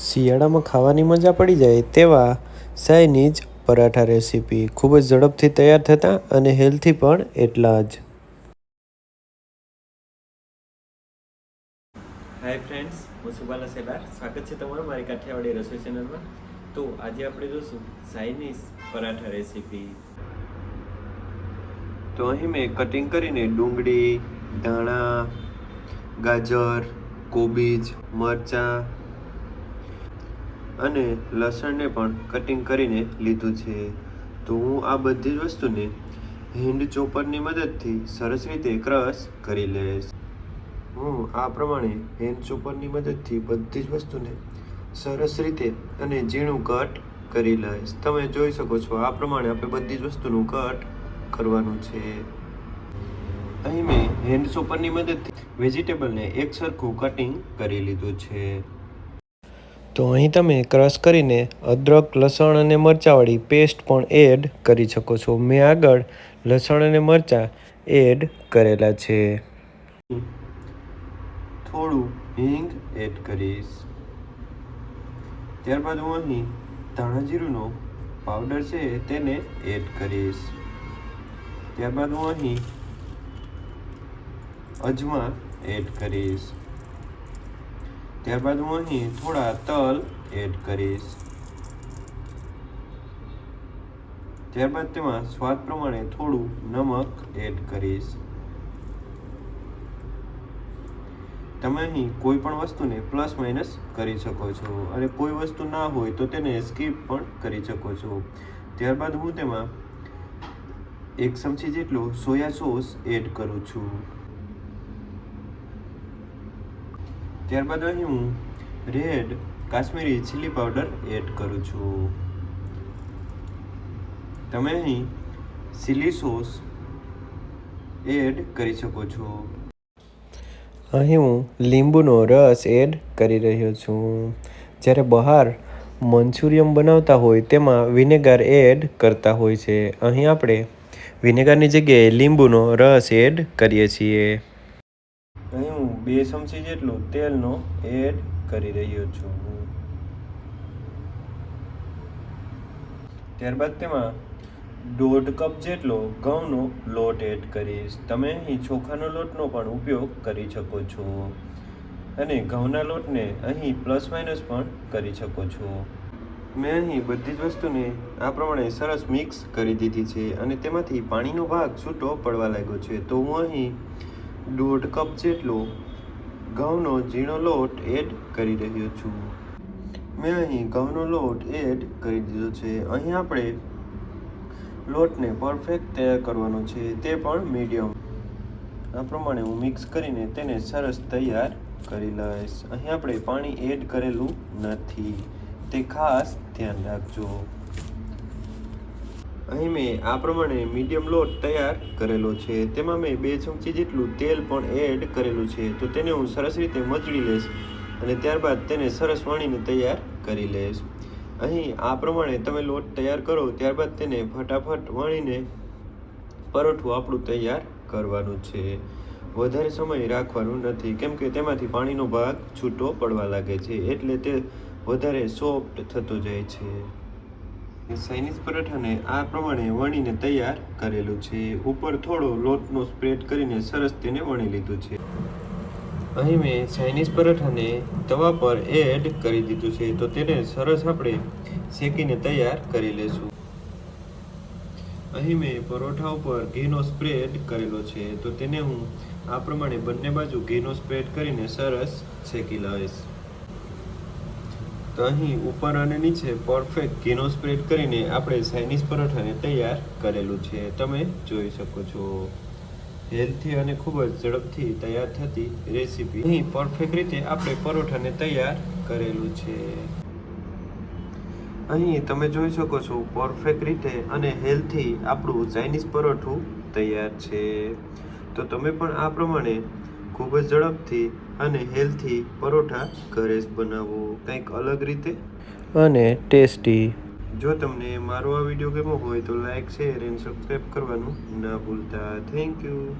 શિયાળામાં ખાવાની મજા પડી જાય તેવા ચાઇનીઝ પરાઠા રેસીપી ખૂબ જ ઝડપથી તૈયાર થતા અને હેલ્થી પણ એટલા જ. હાય ફ્રેન્ડ્સ હું સુબાલા સેલાર સ્વાગત છે તમારું મારી કાઠિયાવાડી રસોઈ ચેનલમાં. તો આજે આપણે જોશું ચાઇનીઝ પરાઠા રેસીપી. તો અહીં મેં કટિંગ કરીને ડુંગળી, ધાણા, ગાજર, કોબીજ, મરચાં અને લસણને પણ કટિંગ કરીને લીધું છે. તો હું આ બધી જ વસ્તુને હેન્ડ ચોપરની મદદથી સરસ રીતે ક્રશ કરી લઈશ. હું આ પ્રમાણે હેન્ડ ચોપરની મદદથી બધી જ વસ્તુને સરસ રીતે અને ઝીણું કટ કરી લઈશ. તમે જોઈ શકો છો આ પ્રમાણે આપણે બધી જ વસ્તુનું કટ કરવાનું છે. અહીં મેં હેન્ડ ચોપરની મદદથી વેજીટેબલને એક સરખું કટિંગ કરી લીધું છે. તો અહીં તમે ક્રશ કરીને અદરક, લસણ અને મરચાંવાળી પેસ્ટ પણ એડ કરી શકો છો. મેં આગળ લસણ અને મરચાં એડ કરેલા છે. થોડું હિંગ એડ કરીશ. ત્યારબાદ હું અહીં ધાણા જીરુંનો પાવડર છે તેને એડ કરીશ. ત્યારબાદ હું અહીં અજમા એડ કરીશ. ત્યારબાદ હું અહીં થોડા તલ એડ કરીશ. ત્યારબાદ તેમાં સ્વાદ પ્રમાણે થોડું નમક એડ કરીશ. તમે અહીં કોઈ પણ વસ્તુને પ્લસ માઇનસ કરી શકો છો અને કોઈ વસ્તુ ના હોય તો તેને સ્કીપ પણ કરી શકો છો. ત્યારબાદ હું તેમાં એક ચમચી જેટલો સોયા સોસ એડ કરું છું. ત્યારબાદ અહીં હું red, Kashmiri chilli powder add કરું છું. તમે અહીં ચીલી સોસ એડ કરી શકો છો. અહીં હું લીંબુનો રસ એડ કરી રહ્યો છું. જ્યારે બહાર મંચુરિયમ બનાવતા હોય તેમાં વિનેગર એડ કરતા હોય છે. અહીં આપણે વિનેગરની જગ્યાએ લીંબુનો રસ એડ કરીએ છીએ. બે ચમચી જેટલું તેલનો એડ કરી રહ્યો છું. ત્યારબાદ તેમાં દોઢ કપ જેટલો ઘઉંનો લોટ એડ કરીશ. તમે અહીં ચોખાનો લોટનો પણ ઉપયોગ કરી શકો છો અને ઘઉંના લોટને અહીં પ્લસ માઇનસ પણ કરી શકો છો. મેં અહીં બધી જ વસ્તુને આ પ્રમાણે સરસ મિક્સ કરી દીધી છે અને તેમાંથી પાણીનો ભાગ છૂટો પડવા લાગ્યો છે. તો હું અહીં દોઢ કપ જેટલો ઘઉંનો ઝીણો લોટ એડ કરી રહ્યો છું. મેં અહીં ઘઉંનો લોટ એડ કરી દીધો છે. અહીં આપણે લોટને પરફેક્ટ તૈયાર કરવાનો છે. તે પણ મીડિયમ. આ પ્રમાણે હું મિક્સ કરીને તેને સરસ તૈયાર કરી લઈશ. અહીં આપણે પાણી એડ કરેલું નથી. તે ખાસ ધ્યાન રાખજો. અહીં મેં આ પ્રમાણે મીડિયમ લોટ તૈયાર કરેલો છે. તેમાં મેં બે ચમચી જેટલું તેલ પણ એડ કરેલું છે. તો તેને હું સરસ રીતે મચડી લઈશ અને ત્યારબાદ તેને સરસ વણીને તૈયાર કરી લઈશ. અહીં આ પ્રમાણે તમે લોટ તૈયાર કરો, ત્યારબાદ તેને ફટાફટ વણીને પરોઠું આપણું તૈયાર કરવાનું છે. વધારે સમય રાખવાનું નથી, કેમ કે તેમાંથી પાણીનો ભાગ છૂટો પડવા લાગે છે, એટલે તે વધારે સોફ્ટ થતો જાય છે. ચાઇનીઝ પરાઠાને આ પ્રમાણે વણીને તૈયાર કરેલું છે. ઉપર થોડો લોટનો સ્પ્રેડ કરીને સરસ તેને વણી લીધું છે. અહીં મેં ચાઇનીઝ પરાઠાને તવા પર એડ કરી દીધું છે. તો તેને સરસ આપણે શેકીને તૈયાર કરી લેશું. અહીં મેં પરોઠા ઉપર ઘીનો સ્પ્રેડ કરેલો છે. તો તેને હું આ પ્રમાણે બંને બાજુ ઘીનો સ્પ્રેડ કરીને સરસ શેકી લઈશ. તો અહીં ઉપર અને નીચે પરફેક્ટ ઘીનો સ્પ્રેડ કરીને આપણે ચાઇનીઝ પરોઠાને તૈયાર કરેલું છે. તમે જોઈ શકો છો. હેલ્થી અને ખૂબ જ ઝડપથી તૈયાર થતી રેસીપી અહીં પરફેક્ટ રીતે આપણે પરોઠાને તૈયાર કરેલું છે. અહીં તમે જોઈ શકો છો પરફેક્ટ રીતે અને હેલ્થી આપણું ચાઇનીઝ પરોઠું તૈયાર છે. તો તમે પણ આ પ્રમાણે ખૂબ જ ઝડપથી અને હેલ્થી પરોઠા ઘરે જ બનાવો. કંઈક અલગ રીતે? અને ટેસ્ટી. જો તમને મારો આ વીડિયો ગમ્યો હોય તો લાઈક શેર એન્ડ સબસ્ક્રાઈબ કરવાનું ના ભૂલતા. Thank you.